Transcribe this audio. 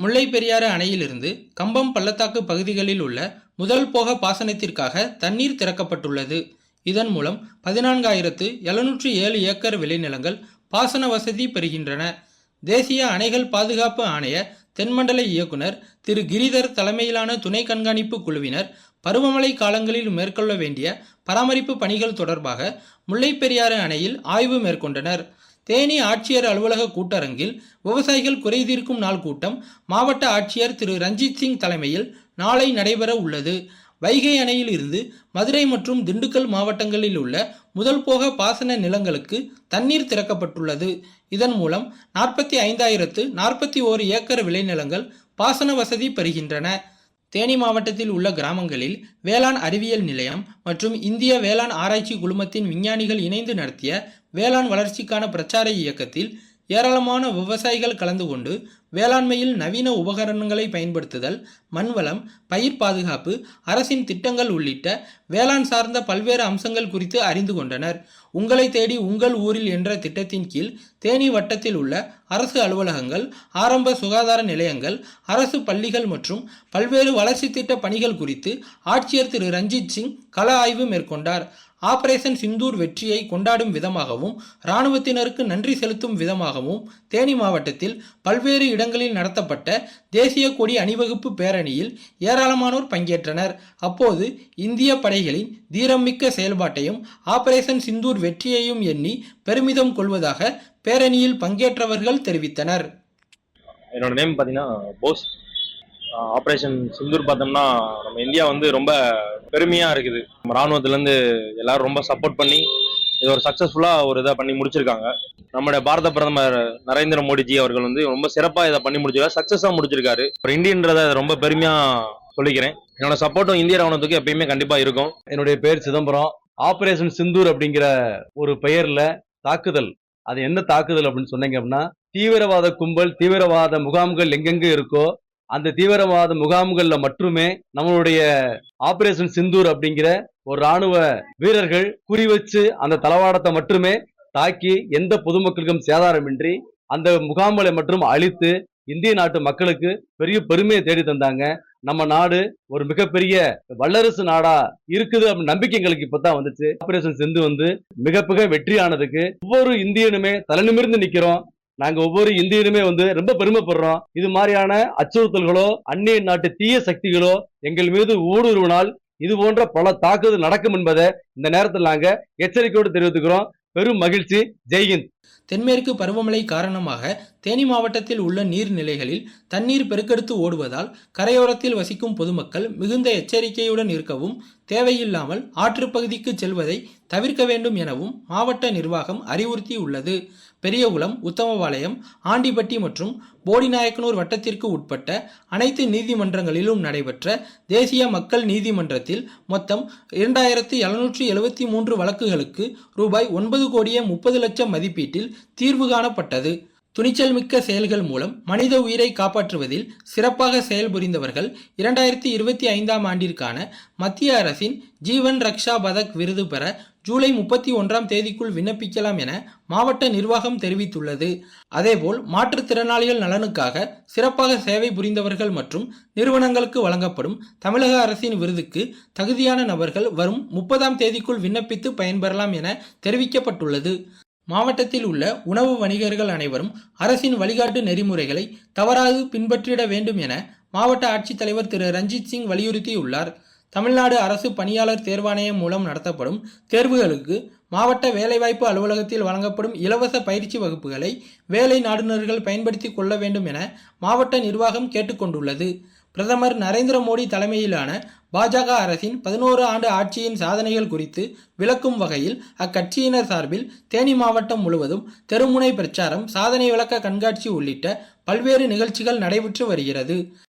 முல்லை பெரியாறு அணையிலிருந்து கம்பம் பள்ளத்தாக்கு பகுதிகளில் உள்ள முதல் போக பாசனத்திற்காக தண்ணீர் திறக்கப்பட்டுள்ளது. இதன் மூலம் பதினான்காயிரத்து எழுநூற்றி ஏழு ஏக்கர் விளைநிலங்கள் பாசன வசதி பெறுகின்றன. தேசிய அணைகள் பாதுகாப்பு ஆணைய தென்மண்டல இயக்குனர் திரு கிரிதர் தலைமையிலான துணை கண்காணிப்பு குழுவினர் பருவமழை காலங்களில் மேற்கொள்ள வேண்டிய பராமரிப்பு பணிகள் தொடர்பாக முல்லைப்பெரியாறு அணையில் ஆய்வு மேற்கொண்டனர். தேனி ஆட்சியர் அலுவலக கூட்டரங்கில் விவசாயிகள் குறைதீர்க்கும் நாள் கூட்டம் மாவட்ட ஆட்சியர் திரு. ரஞ்சித் சிங் தலைமையில் நாளை நடைபெற உள்ளது. வைகை அணையில் இருந்து மதுரை மற்றும் திண்டுக்கல் மாவட்டங்களில் உள்ள முதல் போக பாசன நிலங்களுக்கு தண்ணீர் திறக்கப்பட்டுள்ளது. இதன் மூலம் நாற்பத்தி ஐந்தாயிரத்து நாற்பத்தி ஓரு ஏக்கர் விளைநிலங்கள் பாசன வசதி பெறுகின்றன. தேனி மாவட்டத்தில் உள்ள கிராமங்களில் வேளாண் அறிவியல் நிலையம் மற்றும் இந்திய வேளாண் ஆராய்ச்சி குழுமத்தின் விஞ்ஞானிகள் இணைந்து நடத்திய வேளாண் வளர்ச்சிக்கான பிரச்சார இயக்கத்தில் ஏராளமான விவசாயிகள் கலந்து கொண்டு வேளாண்மையில் நவீன உபகரணங்களை பயன்படுத்துதல் மண்வளம் பயிர் பாதுகாப்பு அரசின் திட்டங்கள் உள்ளிட்ட வேளாண் சார்ந்த பல்வேறு அம்சங்கள் குறித்து அறிந்து கொண்டனர். உங்களை தேடி உங்கள் ஊரில் என்ற திட்டத்தின் கீழ் தேனி வட்டத்தில் உள்ள அரசு அலுவலகங்கள் ஆரம்ப சுகாதார நிலையங்கள் அரசு பள்ளிகள் மற்றும் பல்வேறு வளர்ச்சி திட்ட பணிகள் குறித்து ஆட்சியர் திரு. ரஞ்சித் சிங் கள ஆய்வு மேற்கொண்டார். ஆபரேஷன் சிந்தூர் வெற்றியை கொண்டாடும் விதமாகவும் இராணுவத்தினருக்கு நன்றி செலுத்தும் விதமாகவும் தேனி மாவட்டத்தில் பல்வேறு இடங்களில் நடத்தப்பட்ட தேசிய கொடி அணிவகுப்பு பேரணியில் ஏராளமானோர் பங்கேற்றனர். அப்போது இந்திய படைகளின் தீரம்மிக்க செயல்பாட்டையும் ஆபரேஷன் சிந்தூர் வெற்றியையும் எண்ணி பெருமிதம் கொள்வதாக பேரணியில் பங்கேற்றவர்கள் தெரிவித்தனர். என்னோட நேம் பார்த்தீங்கன்னா போஸ். ஆப்ரேஷன் சிந்தூர் பார்த்தோம்னா நம்ம இந்தியா வந்து ரொம்ப பெருமையாக இருக்குது. ராணுவத்துலேருந்து எல்லாரும் ரொம்ப சப்போர்ட் பண்ணி இது ஒரு சக்ஸஸ்ஃபுல்லாக ஒரு இதை பண்ணி முடிச்சிருக்காங்க. நம்முடைய பாரத பிரதமர் நரேந்திர மோடிஜி அவர்கள் வந்து ரொம்ப சிறப்பாக இதை பண்ணி முடிச்சிருக்காரு. சக்ஸஸாக முடிச்சிருக்காரு. ஒரு இந்தியன்றதை ரொம்ப பெருமையாக சொல்லிக்கிறேன். என்னோட சப்போர்ட்டும் இந்திய ராணுவத்துக்கு எப்பயுமே கண்டிப்பாக இருக்கும். என்னுடைய பேர் சிதம்பரம். ஆபரேஷன் சிந்தூர் அப்படிங்கிற ஒரு பெயர்ல தாக்குதல். அது என்ன தாக்குதல் அப்படின்னு சொன்னீங்க அப்படின்னா தீவிரவாத கும்பல் தீவிரவாத முகாம்கள் எங்கெங்க இருக்கோ அந்த தீவிரவாத முகாம்கள்ல மட்டுமே நம்மளுடைய ஆபரேஷன் சிந்தூர் அப்படிங்கிற ஒரு ராணுவ வீரர்கள் குறி வச்சு அந்த தளவாடத்தை மட்டுமே தாக்கி எந்த பொதுமக்களுக்கும் சேதாரமின்றி அந்த முகாம்களை மற்றும் அழித்து இந்திய நாட்டு மக்களுக்கு பெரிய பெருமையை தேடி தந்தாங்க. நம்ம நாடு ஒரு மிகப்பெரிய வல்லரசு நாடா இருக்குது அப்படின்னு நம்பிக்கை எங்களுக்கு இப்பதான் வந்துச்சு. ஆபரேஷன் சிந்து வந்து மிக மிக வெற்றியானதுக்கு ஒவ்வொரு இந்தியனுமே தலைநிமிர்ந்து நிக்கிறோம். நாங்க ஒவ்வொரு இந்தியனுமே வந்து ரொம்ப பெருமைப்படுறோம். இது மாதிரியான அச்சுறுத்தல்களோ அந்நிய நாட்டு தீய சக்திகளோ எங்கள் மீது ஊடுருவினால் இது போன்ற பல தாக்குதல் நடக்கும் என்பதை இந்த நேரத்தில் நாங்க எச்சரிக்கையோடு தெரிவித்துக்கிறோம். பெரும் மகிழ்ச்சி. ஜெய்ஹிந்த். தென்மேற்கு பருவமழை காரணமாக தேனி மாவட்டத்தில் உள்ள நீர்நிலைகளில் தண்ணீர் பெருக்கெடுத்து ஓடுவதால் கரையோரத்தில் வசிக்கும் பொதுமக்கள் மிகுந்த எச்சரிக்கையுடன் இருக்கவும் தேவையில்லாமல் ஆற்றுப்பகுதிக்கு செல்வதை தவிர்க்க வேண்டும் எனவும் மாவட்ட நிர்வாகம் அறிவுறுத்தியுள்ளது. பெரியகுளம் உத்தமபாளையம் ஆண்டிப்பட்டி மற்றும் போடிநாயக்கனூர் வட்டத்திற்கு உட்பட்ட அனைத்து நீதிமன்றங்களிலும் நடைபெற்ற தேசிய மக்கள் நீதிமன்றத்தில் மொத்தம் இரண்டாயிரத்து எழுநூற்றி எழுபத்தி மூன்று வழக்குகளுக்கு ரூபாய் ஒன்பது கோடியே முப்பது லட்சம் மதிப்பீட்டில் தீர்வு காணப்பட்டது. துணிச்சல் மிக்க செயல்கள் மூலம் மனித உயிரை காப்பாற்றுவதில் சிறப்பாக செயல்புரிந்தவர்கள் இரண்டாயிரத்தி இருபத்தி ஐந்தாம் ஆண்டிற்கான மத்திய அரசின் ஜீவன் ரக்ஷா பதக் விருது பெற ஜூலை முப்பத்தி ஒன்றாம் தேதிக்குள் விண்ணப்பிக்கலாம் என மாவட்ட நிர்வாகம் தெரிவித்துள்ளது. அதேபோல் மாற்றுத்திறனாளிகள் நலனுக்காக சிறப்பாக சேவை புரிந்தவர்கள் மற்றும் நிறுவனங்களுக்கு வழங்கப்படும் தமிழக அரசின் விருதுக்கு தகுதியான நபர்கள் வரும் முப்பதாம் தேதிக்குள் விண்ணப்பித்து பயன்பெறலாம் என தெரிவிக்கப்பட்டுள்ளது. மாவட்டத்தில் உள்ள உணவு வணிகர்கள் அனைவரும் அரசின் வழிகாட்டு நெறிமுறைகளை தவறாது பின்பற்றிட வேண்டும் என மாவட்ட ஆட்சித்தலைவர் திரு. ரஞ்சித் சிங் வலியுறுத்தியுள்ளார். தமிழ்நாடு அரசு பணியாளர் தேர்வாணையம் மூலம் நடத்தப்படும் தேர்வுகளுக்கு மாவட்ட வேலைவாய்ப்பு அலுவலகத்தில் வழங்கப்படும் இலவச பயிற்சி வகுப்புகளை வேலை நாடுநர்கள் பயன்படுத்தி கொள்ள வேண்டும் என மாவட்ட நிர்வாகம் கேட்டுக்கொண்டுள்ளது. பிரதமர் நரேந்திர மோடி தலைமையிலான பாஜக அரசின் பதினோரு ஆண்டு ஆட்சியின் சாதனைகள் குறித்து விளக்கும் வகையில் அக்கட்சியினர் சார்பில் தேனி மாவட்டம் முழுவதும் தெருமுனை பிரச்சாரம் சாதனை விளக்க கண்காட்சி உள்ளிட்ட பல்வேறு நிகழ்ச்சிகள் நடைபெற்று வருகிறது.